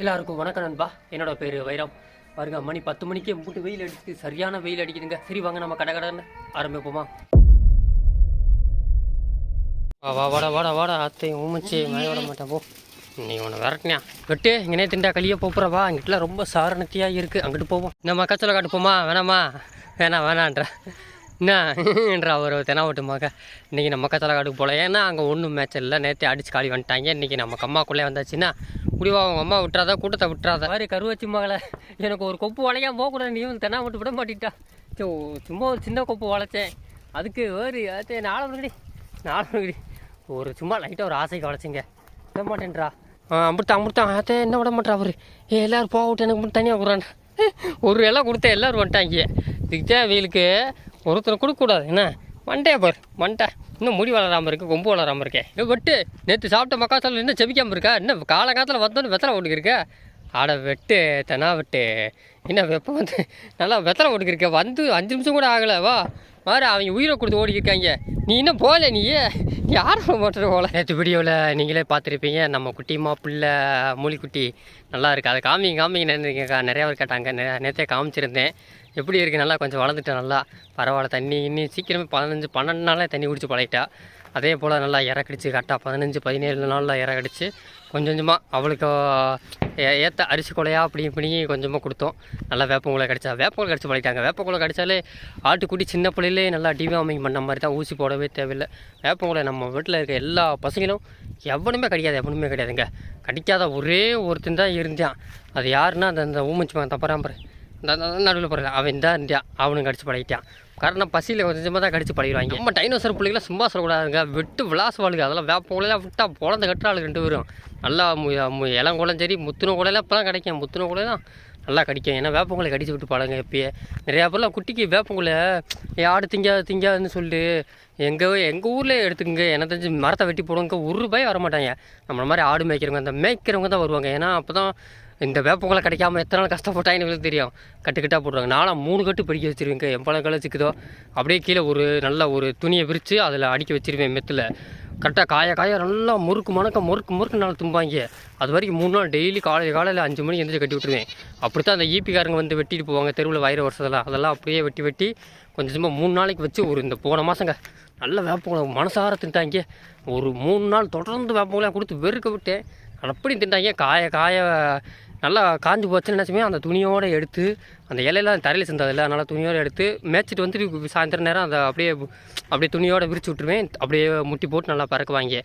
எல்லாருக்கும் வணக்கம் நண்பா. என்னோட பேர் வைரம். பாருங்க மணி பத்து மணிக்கே மூட்டு வெயில் அடிக்குது சரியான வெயில் அடிக்குதுங்க. சரி வாங்க நம்ம கடை கடைன்னு ஆரம்பிப்போமா? வா வா வாடா வாடா வாடா அத்தை ஊமச்சி மழை விட மாட்டேன். போ. நீ உன விரட்டினியா. வெட்டு இங்கனே திண்டா களியே போப்புறவா அங்கிட்டலாம் ரொம்ப சாரணத்தியாக இருக்குது அங்கிட்டு போவோம். இந்த மக்காச்சோல காட்டுப்போமா வேணாமா வேணாம் வேணான்ற என்னன்றா ஒரு தெனாவட்டுமாக்க இன்றைக்கி நம்ம மக்காச்சோல காட்டுக்கு போகல. ஏன்னா அங்கே ஒன்றும் மேட்ச் இல்லை. நேற்று அடிச்சு காலி வந்துட்டாங்க. இன்றைக்கி நம்ம கம்மாக்குள்ளே வந்தாச்சுன்னா முடிவா அம்மா விட்டுறாத கூட்டத்தை விட்டுறாத. மாதிரி கருவச்சி மகளை எனக்கு ஒரு கொப்பு வளையாம போகக்கூடாது. நீ வந்து தென்னா விட்டு விட மாட்டிட்டா. சோ, சும்மா ஒரு சின்ன கொப்பு வளைச்சேன் அதுக்கு வேறு அது நாளை மணிக்கடி நாலு மணிக்கடி ஒரு சும்மா லைட்டாக ஒரு ஆசைக்கு வளைச்சிங்க விட மாட்டேன்றா. ஆ அம்பிடுத்தான் அம்பிடுத்தான் என்ன விட மாட்டா அவரு? ஏ எல்லோரும் போக விட்டு எனக்கு மட்டும் தனியாக கொடுறான் ஒரு எல்லாம் கொடுத்தேன் எல்லாரும் வந்துட்டாங்க. இதுக்கு தான் வெயிலுக்கு ஒருத்தர் கொடுக்கக்கூடாது. என்ன? மண்டே பார் மண்டை. இன்னும் முடி வளராமல் இருக்கு கொம்பு வளராமல் இருக்கேன் ஏ வெட்டு. நேற்று சாப்பிட்ட மக்காச்சோளம் இன்னும் செபிக்காமல் இருக்கா? இன்னும் காலகாலத்தில் வந்தோன்னு வெத்தலை ஓட்டுக்கிருக்க? ஆட வெட்டு தெனா வெட்டு. என்ன வெப்ப வந்து? நல்லா வெத்தலை ஓட்டுக்கிருக்க. வந்து அஞ்சு நிமிஷம் கூட ஆகலை. வா. மாறு அவங்க உயிரை கொடுத்து ஓடிக்கிருக்காங்க. நீ இன்னும் போகல நீ? யார் மோட்டர் போகல நேற்று வீடியோவில் நீங்களே பார்த்துருப்பீங்க நம்ம குட்டிமா பிள்ளை மூலிக்குட்டி நல்லா இருக்குது அதை காமிங்க காமிங்க நினைக்கிறீங்க நிறையா பேர் கேட்டாங்க. நே- நேற்றே காமிச்சிருந்தேன். எப்படி இருக்குது நல்லா கொஞ்சம் வளர்ந்துட்டேன் நல்லா. பரவாயில்ல தண்ணி இன்னும் சீக்கிரமே பதினஞ்சு பன்னெண்டு நாளே தண்ணி குடிச்சு பழகிட்டா. அதே போல் நல்லா இறக்கடிச்சு கரெக்டாக பதினஞ்சு பதினேழு நாளில் இறக்கடிச்சு கொஞ்சம் கொஞ்சமாக அவளுக்கு ஏ- அரிசி கொலையா அப்படி இப்படி கொஞ்சமாக கொடுத்தோம். நல்லா வேப்பங்குலை கிடச்சா வேப்பங்குலை கடிச்சு பழகிட்டாங்க. வேப்பங்குலை கடிச்சாலே ஆட்டுக்குட்டி சின்ன பிள்ளையிலே நல்லா டிவாமிங் பண்ண மாதிரி தான் ஊசி போடவே தேவையில்லை. வேப்பங்குலை நம்ம வீட்டில் இருக்க எல்லா பசங்களும் எவனுமே கிடையாது எவனுமே கிடையாதுங்க. கடிக்காத ஒரே ஒருத்தன் தான் இருந்தான் அது யாருன்னா அந்த அந்த ஊமச்சி மகன் தப்பராம்பர் நடுவில் போகிறல அவன் தான் இருந்தான் அவனும் கடிச்சு பழகிட்டான். காரணம் பசியில் கொஞ்சம் கொஞ்சமாக தான் கடிச்சு பழகிடுவாங்க. நம்ம டைனோசர் பிள்ளைங்களாம் சும்மா சொல்லக்கூடாதுங்க விட்டு விளாசுவாளுங்க அதெல்லாம் வேப்பங்குலையெல்லாம் விட்டால் குழந்த கட்டுறாள் ரெண்டு பேரும். நல்லா இளங்குளம் சரி முத்துன குலையெல்லாம் இப்போ தான் கிடைக்கும். முத்துன குலையெல்லாம் நல்லா கடிக்கும். ஏன்னா வேப்பங்குலை கடிச்சு விட்டு பழங்க எப்பயே நிறையா பேர்லாம் குட்டிக்கு வேப்பங்குலை ஆடு திங்காது திங்காதுன்னு சொல்லிட்டு எங்கள் எங்கள் ஊரில் எடுத்துக்கங்க. எனக்கு தெரிஞ்சு மரத்தை வெட்டி போடுவாங்க ஒரு ரூபாய் வர மாட்டாங்க நம்மள மாதிரி ஆடு மேய்க்கிறவங்க அந்த மேய்க்கிறவங்க தான் வருவாங்க. ஏன்னா அப்போ தான் இந்த வேப்பங்களை கிடைக்காம எத்தனை நாள் கஷ்டப்பட்டாங்கன்னு எங்களுக்கு தெரியும். கட்டு கட்டாக போட்டுருவாங்க. நானும் மூணு கட்டு பிடிக்க வச்சுருவேங்க எவ்வளோ கலை சிக்குதோ அப்படியே கீழே ஒரு நல்ல ஒரு துணியை விரித்து அதில் அடிக்க வச்சிருவேன் மெத்தில். கரெக்டாக காய காய நல்லா முறுக்கு மணக்க முறுக்கு முறுக்கு நாள் தும்பாங்க. அது வரைக்கும் மூணு நாள் டெய்லி காலையில் காலையில் அஞ்சு மணிக்கு எந்திரிச்சு கட்டி விட்டுருவேன். அப்படி தான் அந்த ஈபிக்காரங்க வந்து வெட்டிட்டு போவாங்க. தெருவில் வயிறு வருஷத்தில் அதெல்லாம் அப்படியே வெட்டி வெட்டி கொஞ்சம் சும்மா மூணு நாளைக்கு வச்சு ஒரு இந்த போன மாதங்க நல்ல வேப்பங்களை மனசார தின்ட்டாங்க. ஒரு மூணு நாள் தொடர்ந்து வேப்பங்குளை கொடுத்து வெறுக்க விட்டேன். அப்படி தின்ட்டாங்க. காய காய நல்லா காஞ்சு போச்சுன்னு நினச்சுமே அந்த துணியோடு எடுத்து அந்த இலையெல்லாம் தரையில் சிந்தாதில்ல அதனால் துணியோடு எடுத்து மேய்ச்சிட்டு வந்துட்டு சாயந்தரம் நேரம் அதை அப்படியே அப்படியே துணியோடு விரிச்சு விட்ருவேன் அப்படியே முட்டி போட்டு நல்லா பறக்குவாங்க.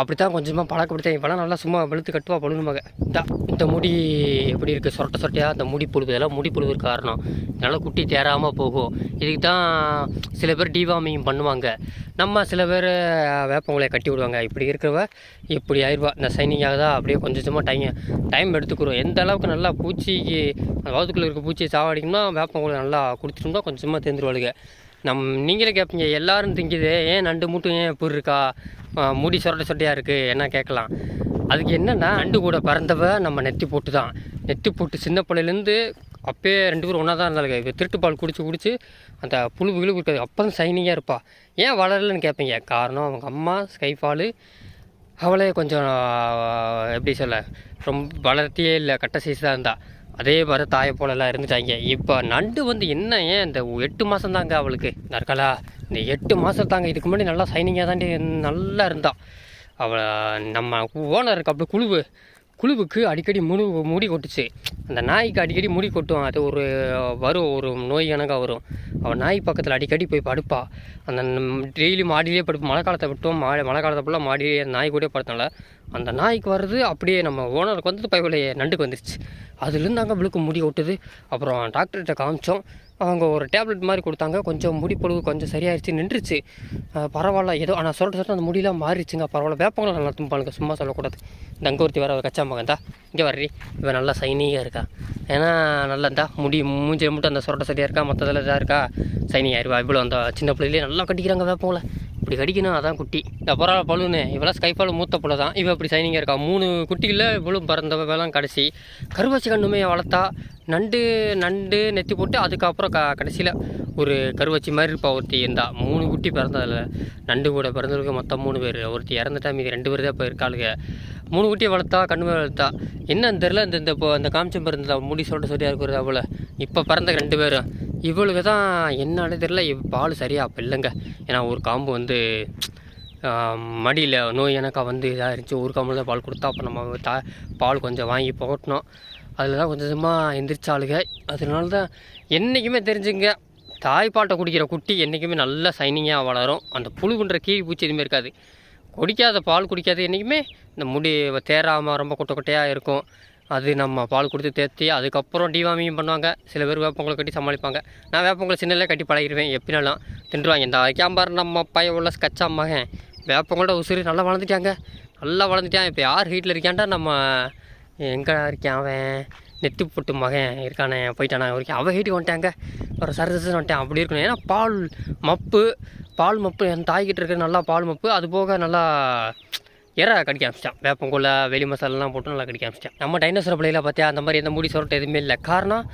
அப்படி தான் கொஞ்சமாக பழக்கப்படுத்தேன் இப்போலாம் நல்லா சும்மா வெளுத்து கட்டுவா பழுனுமாக இந்த இந்த முடி எப்படி இருக்குது சொரட்ட சொரட்டையாக அந்த முடி புழுவு. இதெல்லாம் முடி புழுவு காரணம். இதனால் குட்டி தேராமல் போகும். இதுக்கு தான் சில பேர் டிவாமிங் பண்ணுவாங்க. நம்ம சில பேர் வேப்பங்குலையை கட்டி விடுவாங்க. இப்படி இருக்கிறவ இப்படி ஆயிடுவா இந்த சைனிங் ஆகுதா? அப்படியே கொஞ்சம் கொஞ்சமாக டைம் டைம் எடுத்துக்கிறோம் எந்த அளவுக்கு நல்லா பூச்சிக்கு அந்த வகுத்துக்குள்ளே இருக்க பூச்சியை சாவடிக்கணும்னா வேப்பங்குலை நல்லா கொடுத்துட்டோம்னா கொஞ்சமாக தெரிஞ்சிருவாளுங்க நம் நீங்களே கேட்பீங்க எல்லோரும் திங்குது ஏன் நண்டு மூட்டும் ஏன் எப்படி இருக்கா? முடி சொரட்ட சொட்டையாக இருக்குது என்ன கேட்கலாம். அதுக்கு என்னென்னா நண்டு கூட பிறந்தவ நம்ம நெத்தி போட்டு தான் நெத்தி போட்டு சின்ன பிள்ளையிலேருந்து அப்பயே ரெண்டு பேரும் ஒன்றா தான் இருந்தாளுங்க. இப்போ திருட்டு பால் குடிச்சு குடிச்சு அந்த புழு விழு இருக்காது. அப்போ தான் சைனிங்காக இருப்பா. ஏன் வளரலன்னு கேட்பீங்க காரணம் அவங்க அம்மா ஸ்கைஃபாலு அவளே கொஞ்சம் எப்படி சொல்ல ரொம்ப வளர்த்தியே இல்லை கட்ட சைஸ் தான் இருந்தாள் அதே மாதிரி தாயை போலலாம் இருந்துட்டாங்க. இப்போ நண்டு வந்து என்ன ஏன் இந்த எட்டு மாதம் தாங்க அவளுக்கு? நற்கலா இந்த எட்டு மாதம் தாங்க. இதுக்கு முன்னாடி நல்லா சைனிங்காக தாண்டி நல்லா இருந்தான் அவள் நம்ம ஓனர் இருக்கு அப்படி குழுவு. குழுவுக்கு அடிக்கடி முடி முடி கொட்டுச்சு. அந்த நாய்க்கு அடிக்கடி முடி கொட்டும். அது ஒரு வரும் ஒரு நோய் கணக்காக வரும். அவள் நாய் பக்கத்தில் அடிக்கடி போய் படுப்பா. அந்த டெய்லி மாடியிலே படுப்பு மழை காலத்தை விட்டோம். மாடி மழை காலத்தை ஃபுல்லாக மாடியிலே நாய் கூட படுத்தனால அந்த நாய்க்கு வர்றது அப்படியே நம்ம ஓனருக்கு வந்து பைபிளையே நண்டுக்கு வந்துருச்சு. அதுலேருந்து அங்கே விழுக்கு முடி கொட்டுது. அப்புறம் டாக்டர்கிட்ட காமிச்சோம். அவங்க ஒரு டேப்லெட் மாதிரி கொடுத்தாங்க. கொஞ்சம் முடி பொழுது கொஞ்சம் சரியாயிருச்சு நின்றுச்சு. பரவாயில்ல ஏதோ ஆனால் சொல்கிற சொல்லிட்டு அந்த முடியெலாம் மாறிடுச்சுங்க. பரவாயில்ல வேப்பங்களும் நல்லா தும்பாளுங்க சும்மா சொல்லக்கூடாது. இந்த அங்கே வர கச்சா மகன் தான் இங்கே வர்றி. இவன் நல்லா சைனிங்காக இருக்கா. ஏன்னா நல்லா இருந்தா முடி மூஞ்சில் மட்டும் அந்த சொரட்டை சரியாக இருக்கா? மற்றதில் இதாக இருக்கா? சைனிங் ஆயிடுவா இவ்வளோ அந்த சின்ன பிள்ளையிலே நல்லா கட்டிக்கிறாங்க வேப்பங்களை இப்படி கடிக்கணும் அதான் குட்டி. இந்த பரவாயில்ல பழுன்னு இவெல்லாம் ஸ்கைஃபால் மூத்த புள்ள தான் இவன் இப்படி சைனிங்காக இருக்கா? மூணு குட்டிகளில் இவ்வளோ பிறந்தவெல்லாம் கடைசி. கருவாச்சி கண்ணுமே வளர்த்தா நண்டு நண்டு நெத்தி போட்டு அதுக்கப்புறம் க கடைசியில் ஒரு கருவாச்சி மாதிரி இருப்பா ஒருத்தி இருந்தா. மூணு குட்டி பிறந்ததில். நண்டு கூட பிறந்தவருக்கு மொத்தம் மூணு பேர். ஒருத்தி இறந்துட்டா மீதி ரெண்டு பேர் தான் இப்போ இருக்காளுங்க மூணு குட்டியை வளர்த்தா கண்ணு வளர்த்தா. என்னன்னு தெரில இந்த இந்த இப்போ அந்த காமிச்சம் பிறந்ததா முடி சொல்லிட்டு சொல்லியாக இருக்கிறதா போல். இப்போ பிறந்த ரெண்டு பேரும். இவளுக்கு தான் என்னன்னு தெரில பால் சரியாக அப்போ இல்லைங்க. ஏன்னா ஒரு காம்பு வந்து மடியில் நோய் எனக்கா வந்து இதாக இருந்துச்சு. ஒரு காம்பில் தான் பால் கொடுத்தா அப்போ நம்ம தா பால் கொஞ்சம் வாங்கி போட்டணும் அதில் தான் கொஞ்சம் கொஞ்சமாக எந்திரிச்சாளுங்க அதனால தான் என்றைக்குமே தெரிஞ்சுங்க தாய்ப்பாட்டை குடிக்கிற குட்டி என்றைக்குமே நல்லா சைனிங்காக வளரும். அந்த புழுகுன்ற கீழ் பூச்சி எதுவுமே இருக்காது. குடிக்காத பால் குடிக்காத என்றைக்குமே இந்த முடி தேராமல் ரொம்ப கொட்டை கொட்டையாக இருக்கும். அது நம்ம பால் கொடுத்து தேர்த்தி அதுக்கப்புறம் டிவாமியும் பண்ணுவாங்க. சில பேர் வேப்பங்களை கட்டி சமாளிப்பாங்க. நான் வேப்பங்களை சின்னலே கட்டி பழகிடுவேன் எப்படினாலும். தின்றுவாங்க. இந்த வைக்காம்பார் நம்ம பையன் உள்ள ஸ்கச்சா மகன். வேப்பங்களோட உசுறு நல்லா வளர்ந்துட்டாங்க. நல்லா வளர்ந்துட்டான். இப்போ யார் ஹீட்டில் இருக்கான்டா நம்ம எங்கே இருக்கான் அவன்? நெத்தி போட்டு மகன் இருக்கானே போயிட்டானா? வரைக்கும் அவன் ஹீட்டுக்கு வந்துட்டாங்க. ஒரு சரசு வந்துட்டான். அப்படி இருக்கணும். ஏன்னா பால் மப்பு பால் மப்பு என் தாய்கிட்ட இருக்கிற நல்லா பால் மப்பு. அது போக நல்லா இறை கடிக்க ஆரம்பிச்சிட்டான். வேப்பங்குள்ள வெளி மசாலாலாம் போட்டு நல்லா கடிக்க ஆரம்பிச்சிட்டான். நம்ம டைனோசர் பிள்ளையில பார்த்தியா அந்த மாதிரி எந்த முடி சொரட்டை எதுவுமே இல்லை. காரணம்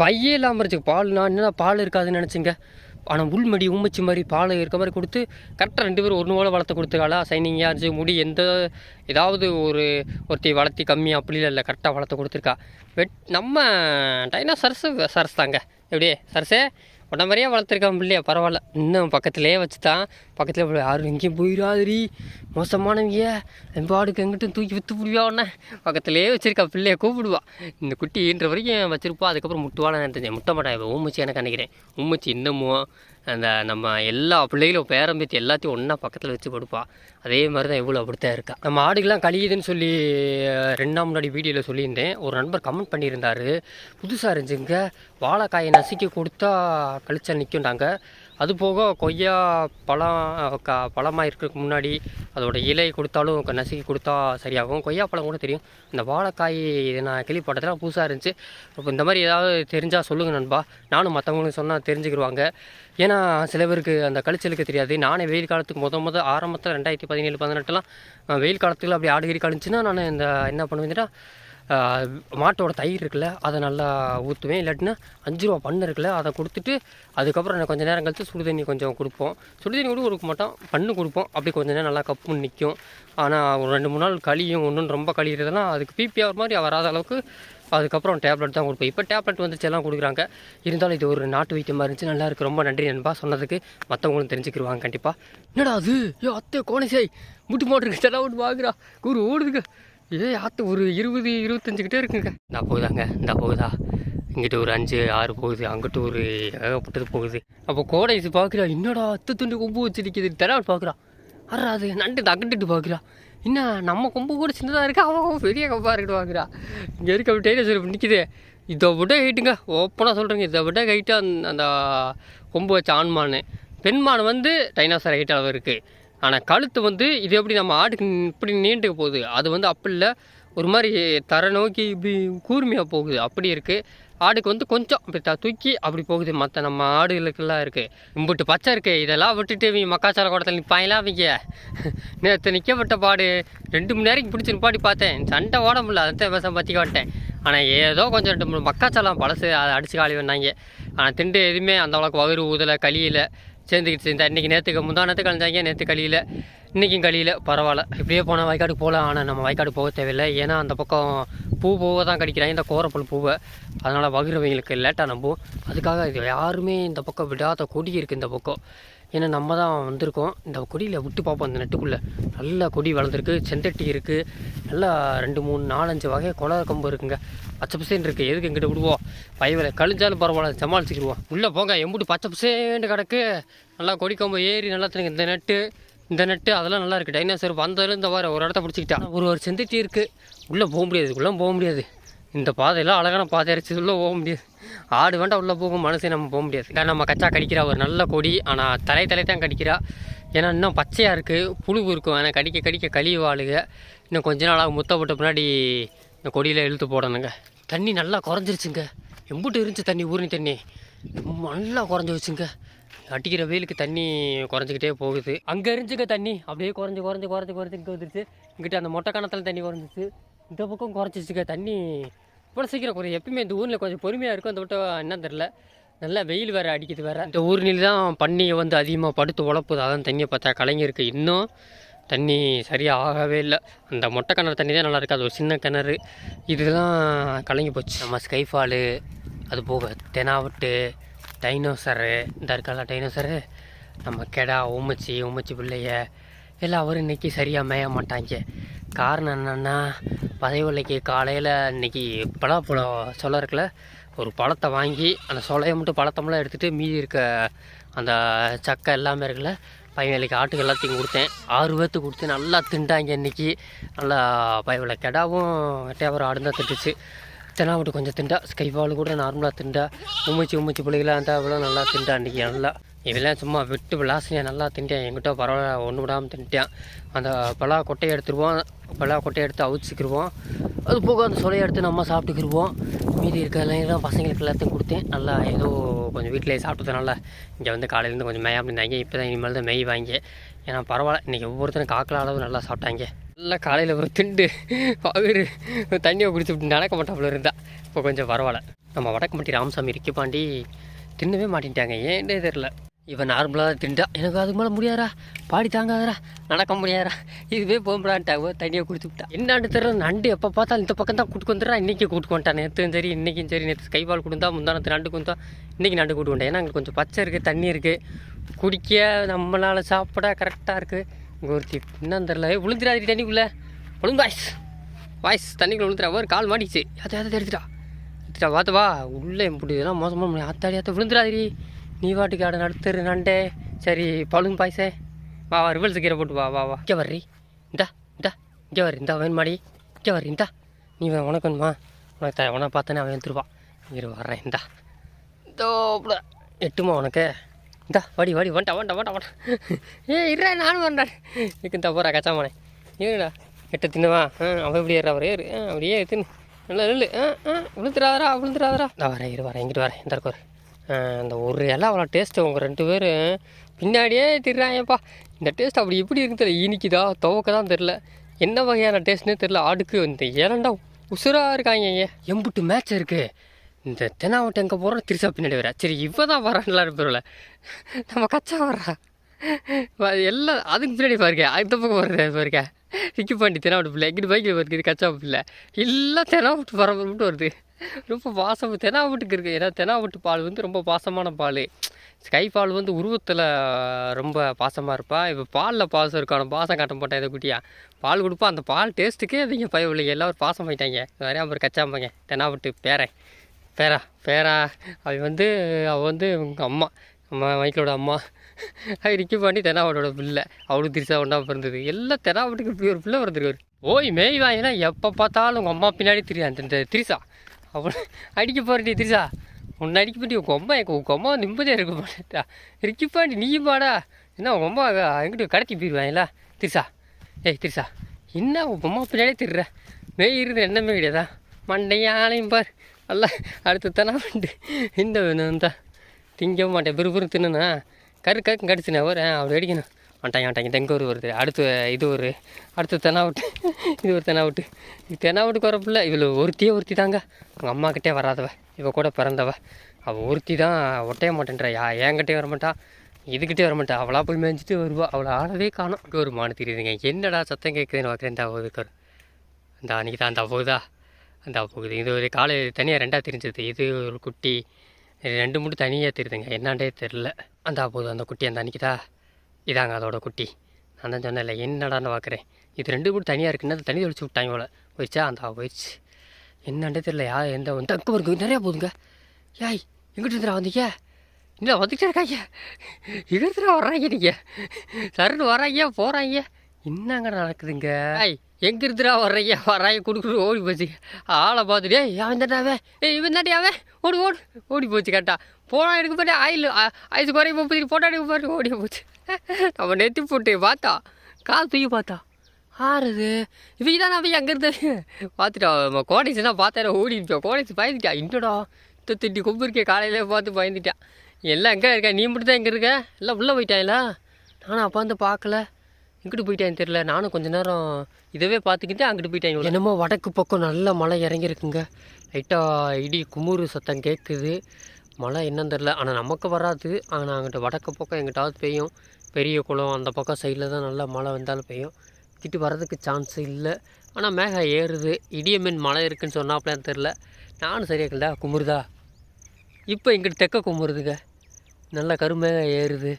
பையே இல்லாமல் இருந்துச்சு. பால் நான் என்ன பால் இருக்காதுன்னு நினச்சிங்க? ஆனால் உள்மடி உமைச்சி மாதிரி பால் இருக்க மாதிரி கொடுத்து கரெக்டாக ரெண்டு பேரும் ஒன்று போல வளர்த்து கொடுத்துருக்காளா சைனிங்காக இருந்துச்சு. முடி எந்த ஏதாவது ஒரு ஒருத்தி வளர்த்தி கம்மி அப்படிலாம் இல்லை கரெக்டாக வளர்த்து கொடுத்துருக்கா. வெட் நம்ம டைனா சரசு சரஸ் தாங்க. எப்படியே சரசே உடனே மாதிரியே வளர்த்துருக்கான் பிள்ளையா பரவாயில்ல. இன்னும் பக்கத்துலேயே வச்சு தான் பக்கத்தில் யாரும் எங்கேயும் போயிடாதீ மோசமானவங்க. எம்பாடுக்கு எங்கிட்டும் தூக்கி விற்று பிடிவா உடனே பக்கத்துலேயே வச்சிருக்கா பிள்ளைய கூப்பிடுவா. இந்த குட்டின்ற வரைக்கும் வச்சுருப்பா. அதுக்கப்புறம் முட்டுவான்னு நினைச்சேன் முட்ட மாட்டேன் ஊமுச்சி எனக்கு நினைக்கிறேன் ஊமுச்சி இன்னமும் அந்த நம்ம எல்லா பிள்ளைகளும் பேரம்பேத்தி எல்லாத்தையும் ஒன்றா பக்கத்தில் வச்சு படுப்பா. அதே மாதிரி தான் எவ்வளோ அப்படித்தான் இருக்கா. நம்ம ஆடுகள்லாம் கழியுதுன்னு சொல்லி ரெண்டாம் முன்னாடி வீடியோவில் சொல்லியிருந்தேன். ஒரு நண்பர் கமெண்ட் பண்ணியிருந்தாரு. புதுசாக இருந்துச்சுங்க. வாழைக்காயை நசுக்கி கொடுத்தா கழிச்சா நிற்கும்டாங்க அது போக கொய்யா பழம் க பழமாக இருக்கிறதுக்கு முன்னாடி அதோட இலை கொடுத்தாலும் நசுக்கி கொடுத்தா சரியாகும். கொய்யா பழம் கூட தெரியும். இந்த வாழைக்காய் இது நான் கிளிப்பட்டதெல்லாம் புதுசாக இருந்துச்சு. அப்போ இந்த மாதிரி ஏதாவது தெரிஞ்சால் சொல்லுங்கள் நண்பா. நானும் மற்றவங்களுக்கு சொன்னால் தெரிஞ்சுக்கிடுவாங்க ஏன்னா சில பேருக்கு அந்த கழிச்சலுக்கு தெரியாது. நானே வெயில் காலத்துக்கு முத முத ஆரம்பத்தில் ரெண்டாயிரத்தி பதினேழு பதினெட்டுலாம் வெயில் காலத்தில் அப்படி ஆடுகிரி கழிச்சுன்னா நான் இந்த என்ன பண்ணுவேன்னா மாட்டோட தயிர் இருக்குல்ல அதை நல்லா ஊற்றுவேன் இல்லாட்டினா அஞ்சு ரூபா பண்ணு இருக்குல்ல அதை கொடுத்துட்டு அதுக்கப்புறம் நான் கொஞ்சம் நேரம் கழித்து சுடுதண்ணி கொஞ்சம் கொடுப்போம். சுடுதண்ணி கூட கொடுக்க மாட்டோம் பண்ணு கொடுப்போம். அப்படி கொஞ்சம் நேரம் நல்லா கப்புன்னு நிற்கும் ஆனால் ஒரு ரெண்டு மூணு நாள் கழியும் ஒன்றும் ரொம்ப கழிகிறதுலாம் அதுக்கு பிபி ஆகிற மாதிரி வராத அளவுக்கு அதுக்கப்புறம் டேப்லெட் தான் கொடுப்போம் இப்போ டேப்லெட் வந்துச்சு எல்லாம் கொடுக்குறாங்க. இருந்தாலும் இது ஒரு நாட்டு வைத்தியமாக இருந்துச்சு நல்லா இருக்குது ரொம்ப நன்றி நண்பா சொன்னதுக்கு. மற்றவங்களும் தெரிஞ்சுக்கிடுவாங்க கண்டிப்பாக என்னடா அது? ஏ அத்தை கோணிசை முட்டு மாட்டுருக்கு செல்லாம் விட்டு வாங்குறா. கூறு ஓடுதுக்கு. இதே ஆற்று ஒரு இருபது இருபத்தஞ்சு கிட்டே இருக்குங்க. இந்த போகுதாங்க இந்த போகுதா? இங்கிட்ட ஒரு அஞ்சு ஆறு போகுது அங்கிட்ட ஒரு ஏகப்பட்டது போகுது. அப்போ கோடை இது பார்க்குறா என்னடா அத்து துண்டு கொம்பு வச்சு நிற்கிது தடவை பார்க்குறா அறா அது நண்டு அங்கிட்டு பார்க்குறா என்ன நம்ம கொம்பு கூட சின்னதாக இருக்கா? அவன் பெரிய கொம்பாக இருக்கிட்டு பார்க்குறா இங்கே இருக்க அப்படி டைனோசர் நிற்கிது இதை விட ஹைட்டுங்க ஓப்பனாக சொல்கிறேங்க இதை விட ஹைட்டாக அந்த அந்த கொம்பு வச்ச ஆண்மானு. பெண்மான் வந்து டைனோசர் ஹைட் அளவு இருக்குது ஆனால் கழுத்து வந்து இது எப்படி நம்ம ஆட்டுக்கு இப்படி நீண்டு போகுது? அது வந்து அப்படி இல்லை. ஒரு மாதிரி தர நோக்கி இப்படி கூர்மையாக போகுது. அப்படி இருக்குது ஆடுக்கு வந்து கொஞ்சம் அப்படி த தூக்கி அப்படி போகுது. மற்ற நம்ம ஆடுகளுக்கெல்லாம் இருக்குது இம்புட்டு பச்சை இருக்குது இதெல்லாம் விட்டுட்டு இவங்க மக்காச்சார குடத்தில் நிற்பாங்களா அவங்க நேற்று நிற்கப்பட்ட பாடு. ரெண்டு மணி நேரம் பிடிச்சி நிப்பாடி பார்த்தேன். சண்டை ஓட முடியல. அதை விவசாயம் பற்றி காட்டேன். ஆனால் ஏதோ கொஞ்சம் ரெண்டு மூணு மக்காச்சாலம் பழசு அதை அடிச்சு காலி வந்தாங்க ஆனால் திண்டு எதுவுமே அந்த அளவுக்கு வயிறு ஊதலை களியில் சேர்ந்துக்கிட்டு சேர்ந்தா. இன்றைக்கி நேற்றுக்கு முந்தா நேற்று நேற்று கழியில். இன்றைக்கும் கழியில். பரவாயில்ல. இப்படியே போனால் வாய்க்காடு போகலாம். ஆனால் நம்ம வாய்க்காடு போக தேவையில்லை. ஏன்னா அந்த பக்கம் பூ பூவை தான் கடிக்கிறாங்க. இந்த கோரப்பல் பூவை. அதனால் வகுறவங்களுக்கு லேட்டாக நம்பும் அதுக்காக இது யாருமே இந்த பக்கம் விடாத கொடி இருக்குது இந்த பக்கம். ஏன்னா நம்ம தான் வந்திருக்கோம். இந்த கொடியில் விட்டு பார்ப்போம் இந்த நெட்டுக்குள்ளே. நல்லா கொடி வளர்ந்துருக்கு செந்தட்டி இருக்குது நல்லா ரெண்டு மூணு நாலஞ்சு வகை கொலை கம்பு இருக்குங்க. பச்சை பசேன்னு இருக்குது எதுக்கு எங்கிட்ட விடுவோம்? பயவில் கழிஞ்சாலும் பரவாயில்ல சமாளிச்சுக்கிடுவோம். உள்ளே போங்க எம்புட்டு பச்சை பசேன்னு கிடக்கு. நல்லா கொடி கம்பு ஏறி நல்லா தின்னுங்க. இந்த நெட்டு இந்த நெட்டு அதெல்லாம் நல்லா இருக்குது டைனோசர் வந்ததுலேருந்து இந்த ஒரு இடத்த பிடிச்சிக்கிட்டா. ஒரு ஒரு செந்தட்டி இருக்குது உள்ளே போக முடியாது உள்ளே போக முடியாது. இந்த பாதையெல்லாம் அழகான பாதை அரைச்சி உள்ளே போக முடியாது. ஆடு வேண்டாம் உள்ளே போகும் மனசே நம்ம போக முடியாது. நம்ம கச்சா கடிக்கிறா ஒரு நல்ல கொடி ஆனால் தலை தலை தான் கடிக்கிறா. ஏன்னா இன்னும் பச்சையாக இருக்குது புழு இருக்கும். ஆனால் கடிக்க கடிக்க கழிவு ஆளுக. இன்னும் கொஞ்ச நாளாக முத்த போட்ட பின்னாடி இந்த கொடியில் இழுத்து போடணுங்க. தண்ணி நல்லா குறைஞ்சிருச்சுங்க. எம்புட்டு இருந்துச்சு தண்ணி ஊரணி தண்ணி. நல்லா குறைஞ்சி வச்சுங்க அடிக்கிற வெயிலுக்கு தண்ணி குறைஞ்சிக்கிட்டே போகுது. அங்கே இருந்துச்சுங்க தண்ணி. அப்படியே குறைஞ்சி குறைஞ்சி குறைஞ்சி குறைஞ்சி இங்கே வந்துருச்சு. இங்கிட்ட அந்த மொட்டை கணத்தில் தண்ணி குறைஞ்சிச்சு. இந்த பக்கம் குறைச்சிச்சுங்க தண்ணி. இவ்வளோ சீக்கிரம் குறையும் எப்பயுமே இந்த ஊரில் கொஞ்சம் பொறுமையாக இருக்கும் அந்த விட்டு என்ன தெரில நல்லா வெயில் வேறு அடிக்குது வேறு. இந்த ஊர்னில் தான் பண்ணி வந்து அதிகமாக படுத்து உழப்புது. அதான் தண்ணியை பார்த்தா கலைஞருக்கு இன்னும் தண்ணி சரியாக ஆகவே இல்லை. அந்த மொட்டை கிணறு தண்ணி தான் நல்லா இருக்குது அது ஒரு சின்ன கிணறு. இதுதான் கலங்கி போச்சு. நம்ம ஸ்கைஃபாலு அது போக தெனாவட்டு டைனோசரு இந்த இருக்கல டைனோசரு நம்ம கெடா ஊமச்சி ஊமச்சி பிள்ளைய எல்லாம் அவரும் இன்னைக்கு சரியாக மேய மாட்டாங்க. காரணம் என்னென்னா பதைவலைக்கு காலையில் இன்னைக்கு பலாப்பழம் சொலை இருக்குல்ல ஒரு பழத்தை வாங்கி அந்த சொலையை மட்டும் பழத்தமெல்லாம் எடுத்துகிட்டு மீதி இருக்க அந்த சக்கை எல்லாமே இருக்குல்ல பயவலைக்கு ஆட்டுக்கு எல்லாத்தையும் கொடுத்தேன். ஆறு பேர்த்து கொடுத்து நல்லா திண்டாங்க இன்றைக்கி நல்லா பயவலை கெடாவும் வெட்டையாவரம் ஆடு தான் திட்டுச்சு. தெனாவட்டு கொஞ்சம் திண்டா ஸ்கைபால் கூட நார்மலாக திண்டா. உமிச்சு உமிச்சி பிள்ளைகளாக இருந்தால் அவ்வளோ நல்லா திண்டா அன்றைக்கி நல்லா. இதெல்லாம் சும்மா விட்டு விளாசினியாக நல்லா தின்ட்டேன். எங்கிட்ட பரவாயில்ல ஒன்று விடாமல் தின்ட்டேன். அந்த பலா கொட்டையை எடுத்துருவோம். பலா கொட்டையை எடுத்து அவிச்சிக்கிருவோம். அது போக அந்த சொலையை எடுத்து நம்ம சாப்பிட்டுக்கிருவோம். மீதி இருக்கிறதெல்லாம் பசங்களுக்கு எல்லாத்தையும் கொடுத்தேன். நல்லா ஏதோ கொஞ்சம் வீட்டிலேயே சாப்பிட்டதுனால இங்கே வந்து காலையிலேருந்து கொஞ்சம் மேயாமல் இருந்தாங்க இப்போ தான் இனிமேல் தான் மெய் வாங்கி. ஏன்னா பரவாயில்ல இன்றைக்கி ஒவ்வொருத்தரும் காக்கல அளவு நல்லா சாப்பிட்டாங்க. நல்லா காலையில் ஒரு திண்டு அவர் தண்ணியை குடிச்சு விட்டு நடக்க மாட்டாப்புல இருந்தா. இப்போ கொஞ்சம் பரவாயில்ல. நம்ம வடக்கம்பட்டி ராமசாமி இருக்கு பாண்டி தின்னவே மாட்டேன்ட்டாங்க. ஏன்னே தெரில இவன் நார்மலாக திண்டா. எனக்கு அதுக்கு மேலே முடியாதா பாடி தாங்காதரா நடக்க முடியாதா இதுவே போகும்டான்ட்டாங்க தண்ணியை குடிச்சு விட்டா. என்னான்னு தெரியல. நண்டு எப்போ பார்த்தாலும் இந்த பக்கம் தான் கூட்டு வந்துடுறா. இன்றைக்கி கூட்டு வந்துட்டான் நேற்றும் சரி இன்றைக்கும் சரி. நேற்று கைவால் கொடுத்தா முந்தானத்து நண்டு கொடுத்தா இன்றைக்கி நண்டு கூட்டு வந்துட்டேன் ஏன்னா அங்கே கொஞ்சம் பச்சை இருக்குது தண்ணி இருக்குது குடிக்க நம்மளால் சாப்பிட கரெக்டாக இருக்குது இங்கே ஒருத்தி என்னன்னு தெரில ஏய், தண்ணிக்குள்ளே. விழுந்து. வாய்ஸ் வாய்ஸ் தண்ணிக்குள்ளே விழுந்துடா. ஒரு கால் மாட்டிச்சு அதை அதை எடுத்துட்டா எடுத்துட்டா பார்த்து வா. உள்ளே எப்படி இதெல்லாம் மோசமாக முடியும் அத்தாடி ஆத்த விழுந்துடாதீ நீ வாட்டுக்கு ஆட நடத்துரு நண்டே. சரி பழுங்க பாய்சே. வா வா ரிவல்ஸ் கீரை போட்டு வா வா வா. இங்கே வர்றி. இந்தா இந்தா. இங்கே வர்றி. இந்தா வேணுமாடி இங்கே வர்றி இந்தா. நீ வே- உனக்கு வேணுமா? உனக்கு த உனக்கு பார்த்தனே அவன் எடுத்துருவான் இரு வர்றேன் இந்தா. தோப்புல எட்டுமா உனக்கு? இந்தா வாடி வாடி வண்டா வண்டா வண்டா வண்டா. ஏ இருடா நானும் வண்டா இதுக்கு இந்த போகிறா கச்சாமானே. இருடா. எட்ட தின்னுவா ஆ அவன் இப்படி ஏறா அவர் ஏறு. ஆ அப்படியே தின்னு. நல்லா நில்லு. ஆ ஆ விழுந்துடாதரா விழுந்துடாதரா நான் வரேன் இரு வரேன் இங்கிட்டு வரேன். இந்த இருக்கோரு அந்த ஒரு இலை அவ்வளோ டேஸ்ட்டு உங்கள் ரெண்டு பேரும் பின்னாடியே திடுறாங்கப்பா இந்த டேஸ்ட் அப்படி எப்படி இருக்குன்னு தெரியல. இனிக்குதா துவக்க தான் தெரில என்ன வகையான டேஸ்ட்னே தெரில ஆடுக்கு இந்த ஏலண்டா உசுராக இருக்காங்க ஐயா எம்புட்டு மேட்ச் இருக்குது இந்த தெனாவட்டு எங்கே போகிறோம் திருசா பின்னாடி வரா சரி இவ தான் வரான்லாம் இருப்பில்ல நம்ம கச்சா வர்றா. எல்லாம் அதுக்கு பின்னாடி பாருங்க. அந்த பக்கம் வருது பாருங்க. விக்கி பாண்டி தெனாவட்டு பிள்ளை. எங்கிட்டு பைக்கில் வருது? இது கச்சா பிள்ளை. எல்லாம் தெனாவட்டு வர மட்டும் வருது. ரொம்ப பாசம் தெனாவட்டுக்கு இருக்குது ஏன்னா தெனாவட்டு பால் வந்து ரொம்ப பாசமான பால். ஸ்கை பால் வந்து உருவத்தில் ரொம்ப பாசமாக இருப்பாள் இப்போ பாலில் பாசம் இருக்கான பாசம் காட்ட மாட்டேன் இதை குட்டியா. பால் கொடுப்பா. அந்த பால் டேஸ்ட்டுக்கே அதிகம் பயவில்லைங்க எல்லோரும் பாசம் போயிட்டாங்க. நிறையா பேர் கச்சாம்பாங்க தெனாவட்டு பேரை பேரா பேரா. அவள் வந்து அவள் வந்து உங்கள் அம்மா. அம்மா மைக்கிளோட அம்மா. அது ரிக்கி பாண்டி தெனாவட்டோட பிள்ளை. அவளுக்கு திருசா ஒன்றா பிறந்தது. எல்லாம் தெனாவட்டுக்கு இப்படி ஒரு பிள்ளை பிறந்திருக்கு. ஓய் மேய் வாங்கினா எப்போ பார்த்தாலும் உங்கள் அம்மா பின்னாடி தெரியும் அந்த இந்த திரிசா. அவள் அடிக்க போகிறடி திரிசா உன்னை அடிக்க போட்டி உங்கள் அம்மா எனக்கு உங்கள் நிம்மதியாக இருக்க மாட்டேட்டா ரிக்கி பாண்டி நீயும் பாடா என்ன கொம்பா அம்மா எங்கிட்ட கடத்தி போயிடுவாங்களா திரிசா ஏய் திரிசா என்ன உன் அம்மா பின்னாடியே திருற மெய் இருந்து என்னமே கிடையாதா மண்டையாலையும் பார். நல்லா அடுத்து தானே பண்ணிட்டு இந்த வேணும் தான். திங்க மாட்டேன். பெரு தின்னுனா கரு கருக்கு கடிச்சுனே வரேன் அப்படி அடிக்கணும். மாட்டாங்க மாட்டாங்க தெங்க ஒரு வருது? அடுத்து இது ஒரு அடுத்து தெனாவுட்டு இது ஒரு தெனாவுட்டு இது தெனாவட்டுக்கு வர இவள் ஒருத்தியே ஒருத்தி தாங்க அவங்க அம்மாக்கிட்டே வராதவ. இவ கூட பிறந்தவ. அவள் ஒருத்தி தான் ஒட்டைய மாட்டேன்றா. யா என்கிட்டே வரமாட்டா. இதுக்கிட்டே வர அவளாக போய் மேய்ஞ்சிட்டு வருவா. அவளை ஆளவே காணும். இங்கே ஒரு மானு தெரியுதுங்க. என்னடா சத்தம் கேட்குதுன்னு பார்க்குறேன். இந்த அவளுக்கு அந்த அன்றைக்கி தான் அந்த போகுதா அந்த போகுது இது. ஒரு காலை தனியாக ரெண்டாக தெரிஞ்சது. இது ஒரு குட்டி. ரெண்டு மட்டும் தனியாக தெரியுதுங்க. என்னாண்டே தெரில அந்த போகுது அந்த குட்டி அந்த அன்னைக்குதா? இதாங்க அதோட குட்டி. நான் தான் சொன்னேன்ல என்னடான்னு பார்க்குறேன்? இது ரெண்டு கூட தனியாக இருக்குன்னு அது தண்ணி தெளிச்சு விட்டாங்க போல. போயிடுச்சா? அந்த போயிடுச்சு. என்னண்டே தெரில யா எந்த வந்து அங்கே இருக்கு நிறையா போகுதுங்க. யாய் எங்கிட்ட இருந்துடா வந்தீங்க? இல்லை வந்துக்கிட்டே இருக்காங்க? எங்கிட்ட வர்றாங்க நீங்கள் சருன்னு வராங்க போகிறாங்க என்னங்க நடக்குதுங்க? ஐய் எங்கே இருந்துடா வர்றீங்க? வர்றாங்க கொடுக்குறது ஓடி போச்சு. ஆளை பார்த்துட்டே அவன் தாண்டாவே ஏய் இவன் தாண்டி ஓடு ஓடு. ஓடி போச்சு கரெக்டா. போனால் எடுக்க போட்டு ஆயில் ஐஸ் குறைய போய் போட்டா எடுக்க போட்டு ஓடி போச்சு. நம்ம நெத்தி போட்டு பார்த்தா கால் தூக்கி பார்த்தா ஆறுது. இவங்க போய் அங்கே அங்கேருந்து பார்த்துட்டா நம்ம கோடைஸ் தான் பார்த்தா ஓடிப்போம் கோடைஸ் பயந்துட்டா. இன்னடா இத்த திட்டி கொம்பு இருக்கே காலையிலே பார்த்து பயந்துட்டான் எல்லாம் எங்கே இருக்கா? நீ மட்டும் தான் எங்கே இருக்க? எல்லாம் உள்ளே போயிட்டாங்களா? நானும் அப்போ வந்து பார்க்கல. இங்கிட்டு போயிட்டேன் தெரில நானும் கொஞ்ச நேரம் இதவே பார்த்துக்கிட்டு அங்கிட்டு போயிட்டேன் என்னமோ வடக்கு பக்கம் நல்ல மழை இறங்கியிருக்குங்க. லைட்டாக இடி குமுறு சத்தம் கேட்குது. மழை என்னன்னு தெரில ஆனால் நமக்கு வராது. ஆனால் அங்கிட்ட வடக்கு பக்கம் எங்கிட்டாவது பெய்யும். பெரிய குளம் அந்த பக்கம் சைடில் தான் நல்லா மழை வந்தாலும் பெய்யும். திட்டு வர்றதுக்கு சான்ஸ் இல்லை. ஆனால் மேகம் ஏறுது. இடியமின் மழை இருக்குன்னு சொன்னாப்லாம் தெரில நானும் சரியா குமுறுதா? இப்போ இங்கிட்டு தெக்க குமுறுதுங்க. நல்லா கருமேகம் ஏறுது.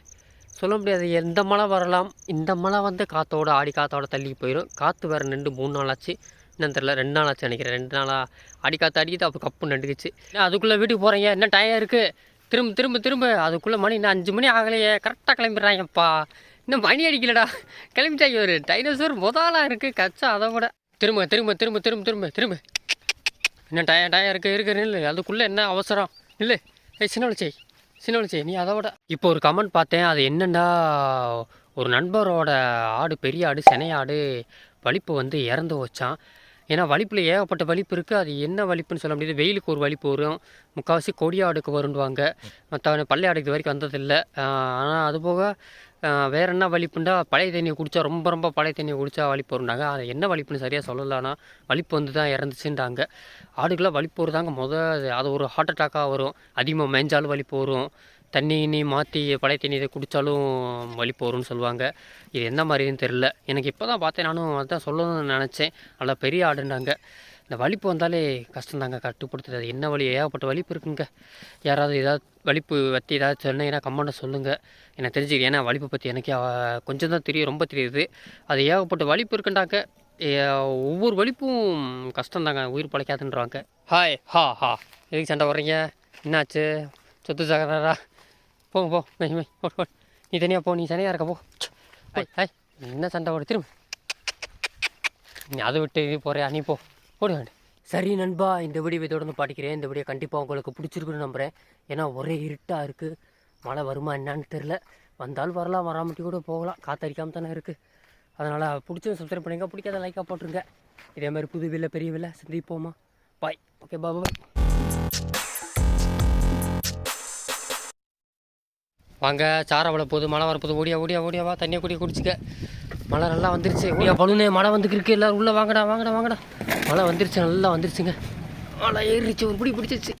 சொல்ல முடியாது. எந்த மழை வரலாம் இந்த மழை வந்து காற்றோட ஆடி காற்றோட தள்ளி போயிடும் காற்று வேறு நின்று மூணு நாள் ஆச்சு. என்னன்னு தெரில ரெண்டு நாள் ஆச்சு நினைக்கிறேன். ரெண்டு நாளாக அடி காற்று அடிக்குது அப்போ கப்பு நண்டுக்குச்சு. அதுக்குள்ளே வீட்டுக்கு போகிறீங்க என்ன டயம் இருக்குது திரும்ப திரும்ப திரும்ப. அதுக்குள்ளே மணி இன்னும் அஞ்சு மணி ஆகலையே. கரெக்டாக கிளம்பிடுறாங்கப்பா. இன்னும் மணி அடிக்கலடா. கிளம்பிட்டாங்க ஒரு டைனோசர் முதலாக இருக்குது கச்சா அதை விட. திரும்ப திரும்ப திரும்ப திரும்ப திரும்ப திரும்ப. என்ன டயம் டயம் இருக்குது இருக்கு இல்லை அதுக்குள்ளே என்ன அவசரம்? இல்லை ஏய் சின்ன விളിச்சே சின்ன விളിச்சே நீ அதை விட. இப்போ ஒரு கமெண்ட் பார்த்தேன். அது என்னென்னா ஒரு நண்பரோட ஆடு பெரிய ஆடு சினை ஆடு வலிப்பு வந்து இறந்து வச்சான் ஏன்னா வலிப்பில் ஏகப்பட்ட வலிப்பு இருக்குது அது என்ன வலிப்புன்னு சொல்ல முடியாது. வெயிலுக்கு ஒரு வலிப்பு வரும். முக்கால்வாசி கொடி ஆடுக்கு வருண்டுவாங்க மற்ற பள்ளி ஆடுக்கு வரைக்கும் வந்ததில்லை. ஆனால் அதுபோக வேறு என்ன வலிப்புண்டா? பழைய தண்ணியை குடித்தா ரொம்ப ரொம்ப பழைய தண்ணியை குடித்தா வலிப்பு வரும்னாங்க அது என்ன வலிப்புன்னு சரியாக சொல்லலைன்னா வலிப்பு வந்து தான் இறந்துச்சுன்றாங்க. ஆடுக்கெல்லாம் வலிப்பு வருதாங்க? மொதல் அது ஒரு ஹார்ட் அட்டாக்காக வரும். அதிகமாக மேய்ஞ்சாலும் வலிப்பு வரும். தண்ணி கிண்ணி மாற்றி பழைய தண்ணி இதை குடித்தாலும் வலிப்பு வரும்னு சொல்லுவாங்க. இது என்ன மாதிரின்னு தெரில எனக்கு இப்போ தான் பார்த்தேன். நானும் அதான் சொல்லணும்னு நினச்சேன். நல்லா பெரிய ஆடுன்றாங்க. இந்த வலிப்பு வந்தாலே கஷ்டம்தாங்க கட்டுப்படுத்துறது. அது என்ன வலி? ஏகப்பட்ட வலிப்பு இருக்குங்க. யாராவது ஏதாவது வலிப்பு பற்றி ஏதாவது சொன்னீங்கன்னா கமெண்ட்டை சொல்லுங்கள் எனக்கு தெரிஞ்சுக்க ஏன்னா வலிப்பு பற்றி எனக்கு கொஞ்சம் தான் தெரியும். ரொம்ப தெரியுது. அது ஏகப்பட்ட வலிப்பு இருக்குண்டாங்க ஏ- ஒவ்வொரு வலிப்பும் கஷ்டம்தாங்க. உயிர் பழைக்காதுன்றாங்க. ஹாய் ஹா ஹா எதுக்கு சண்டை வர்றீங்க என்னாச்சு? சொத்து சகரா போங்க போ. மை மை போ போ. நீ தனியாக போ. நீ தனியாக இருக்க போ. ஹாய் ஹாய் என்ன சண்டை ஓடு திரும்ப. நீ அதை விட்டு இது போறியா? நீ போ. ஓடி சரி நண்பா இந்த வீடியோ தொடர்ந்து பாடிக்கிறேன் இந்த வீடியோ கண்டிப்பாக உங்களுக்கு பிடிச்சிருக்குன்னு நம்புகிறேன் ஏன்னா ஒரே இருட்டாக இருக்குது மழை வருமா என்னான்னு தெரில வந்தாலும் வரலாம் வராமட்டி கூட போகலாம். காற்றடிக்காமல் தானே இருக்குது அதனால் பிடிச்சது சப்ஸ்கிரைப் பண்ணுங்க பிடிக்காத லைக்காக போட்டுருங்க. இதே மாதிரி புது வில்ல பெரிய வில்ல சந்திப்போமா? பாய் ஓகே பாய் பாய் வாங்க சாரை வள மழை வரப்போது ஓடியா ஓடியா ஓடியாவா தண்ணியை கூடிய குடிச்சிக்க. மழை நல்லா வந்துருச்சு. ஓடியா பழுனே மழை வந்துருக்கு எல்லோரும் உள்ளே வாங்கடா வாங்கடா வாங்கடா. மழை வந்துருச்சு நல்லா வந்துருச்சுங்க. மழை ஏறிச்சு ஒரு பிடி பிடிச்சிருச்சு.